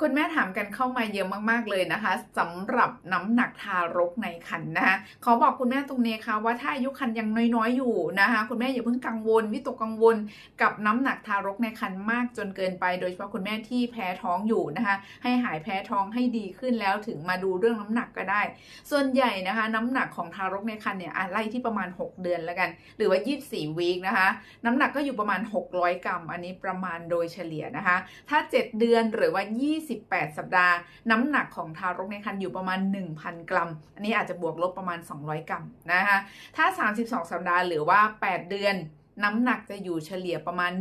คุณแม่ถามกันเข้ามาเยอะมากๆเลยนะคะสำหรับน้ำหนักทารกในครรภ์นะคะขอบอกคุณแม่ตรงนี้ค่ะว่าถ้าอายุครรภ์ยังน้อยๆอยู่นะคะ คุณแม่อย่าเพิ่งกังวลวิตกกังวลกับน้ำหนักทารกในครรภ์มากจนเกินไป โดยเฉพาะคุณแม่ที่แพ้ท้องอยู่นะคะ ให้หายแพ้ท้องให้ดีขึ้นแล้วถึงมาดูเรื่องน้ำหนักก็ได้ ส่วนใหญ่นะคะ น้ำหนักของทารกในครรภ์เนี่ยอะไล่ที่ประมาณ 6 เดือนแล้วกัน หรือว่า 24 วีคนะคะ น้ำหนักก็อยู่ประมาณ 600 กรัม อันนี้ประมาณโดยเฉลี่ยนะคะ ถ้า 7 เดือนหรือว่า28 สัปดาห์ น้ำหนักของทารกในครรภ์อยู่ประมาณ 1,000 กรัม อันนี้อาจจะบวกลบประมาณ 200 กรัมนะคะถ้า 32 สัปดาห์หรือว่า 8 เดือนน้ำหนักจะอยู่เฉลี่ยประมาณ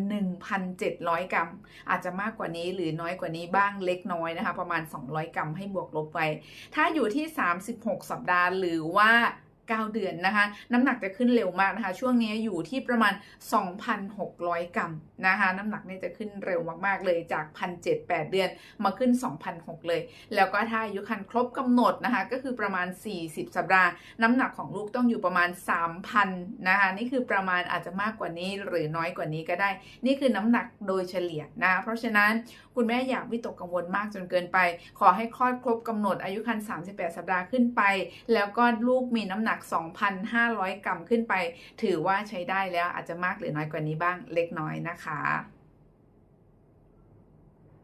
1,700 กรัม อาจจะมากกว่านี้หรือน้อยกว่านี้บ้างเล็กน้อยนะคะ ประมาณ 200 กรัมให้บวกลบไป ถ้าอยู่ที่ 36 สัปดาห์หรือว่า 9 เดือนนะคะ น้ำหนักจะขึ้นเร็วมากนะคะ ช่วงนี้อยู่ที่ประมาณ 2,600 กรัมนะคะ น้ำหนักเนี่ยจะขึ้นเร็วมากๆเลยจาก 1,708 เดือนมาขึ้น2,600เลย แล้วก็ถ้าอายุครรภ์ครบกำหนดนะคะ ก็คือประมาณ 40 สัปดาห์ น้ำหนักของลูกต้องอยู่ประมาณ 3,000 นะคะ นี่คือประมาณอาจจะมากกว่านี้หรือน้อยกว่านี้ก็ได้ นี่คือน้ำหนักโดยเฉลี่ยนะ เพราะฉะนั้นคุณแม่อยากวิตกกังวลมากจนเกินไป ขอให้คลอดครบกำหนดอายุครรภ์38 สัปดาห์ขึ้นไป แล้วก็ลูกมีน้ำหนักนัก 2,500 กรัมขึ้นไป ถือว่าใช้ได้แล้วอาจจะมากหรือน้อยกว่านี้บ้างเล็กน้อยนะคะ